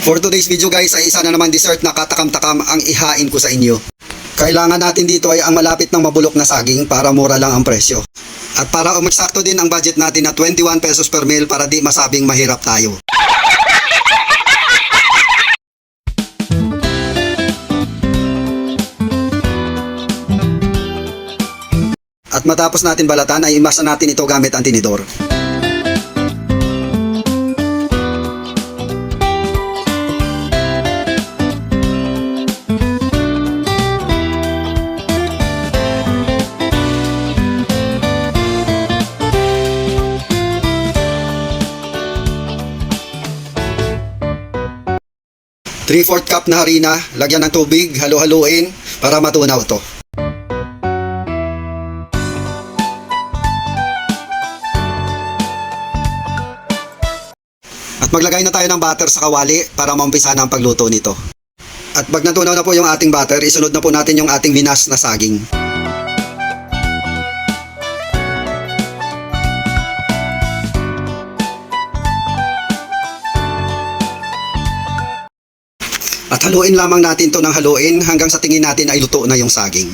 For today's video guys ay isa na naman dessert na katakam-takam ang ihain ko sa inyo. Kailangan natin dito ay ang malapit ng mabulok na saging para mura lang ang presyo. At para umaksakto din ang budget natin na 21 pesos per meal para di masabing mahirap tayo. At matapos natin balatan ay imasa natin ito gamit ang tinidor. Three-fourth cup na harina, lagyan ng tubig, halo-haluin para matunaw to. At maglagay na tayo ng butter sa kawali para maumpisa na ang pagluto nito. At pag natunaw na po yung ating butter, isunod na po natin yung ating binas na saging. At haluin lamang natin to ng haluin hanggang sa tingin natin ay luto na yung saging.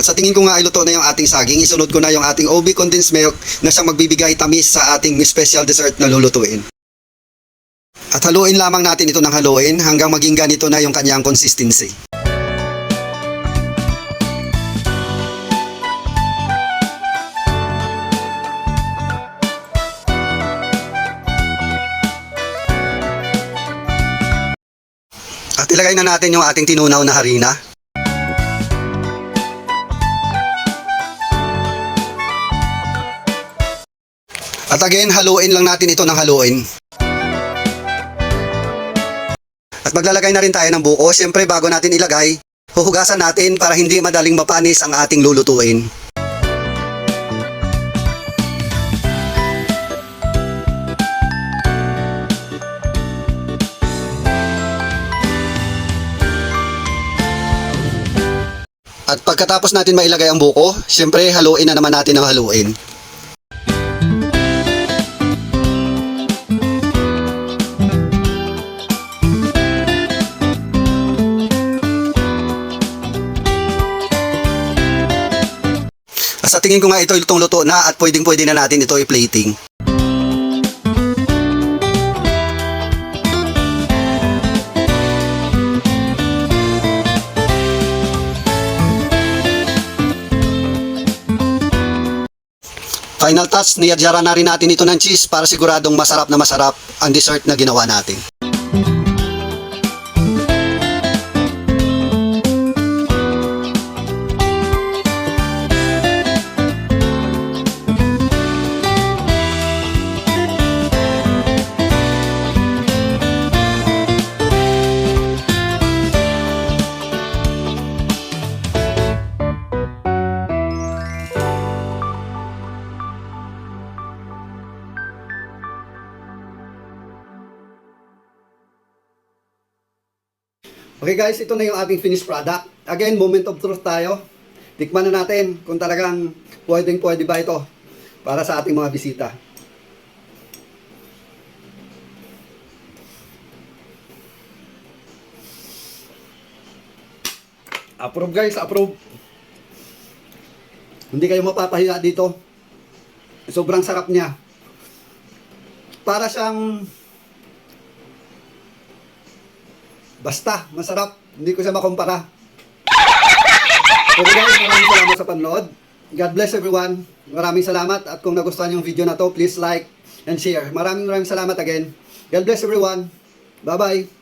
At sa tingin ko nga ay luto na yung ating saging, isunod ko na yung ating OB condensed milk na siyang magbibigay tamis sa ating special dessert na lulutuin. At haluin lamang natin ito ng haluin hanggang maging ganito na yung kanyang consistency. At ilagay na natin yung ating tinunaw na harina. At again, haluin lang natin ito ng haluin. At maglalagay na rin tayo ng buko. Siyempre, bago natin ilagay, huhugasan natin para hindi madaling mapanis ang ating lulutuin. Pagkatapos natin mailagay ang buko, siyempre haluin na naman natin ang haluin. Sa tingin ko nga ito itong luto na at pwedeng pwede na natin ito i-plating. Final touch, niyadyaran na rin natin ito ng cheese para siguradong masarap na masarap ang dessert na ginawa natin. Okay guys, ito na yung ating finished product. Again, moment of truth tayo. Tikman na natin kung talagang pwedeng pwede ba ito para sa ating mga bisita. Approve guys, approve. Hindi kayo mapapahiya dito. Sobrang sarap niya. Para siyang Basta, masarap. Hindi ko siya makumpara. So guys, maraming salamat sa panonood. God bless everyone. Maraming salamat at kung nagustuhan yung video na to, please like and share. Maraming maraming salamat again. God bless everyone. Bye-bye.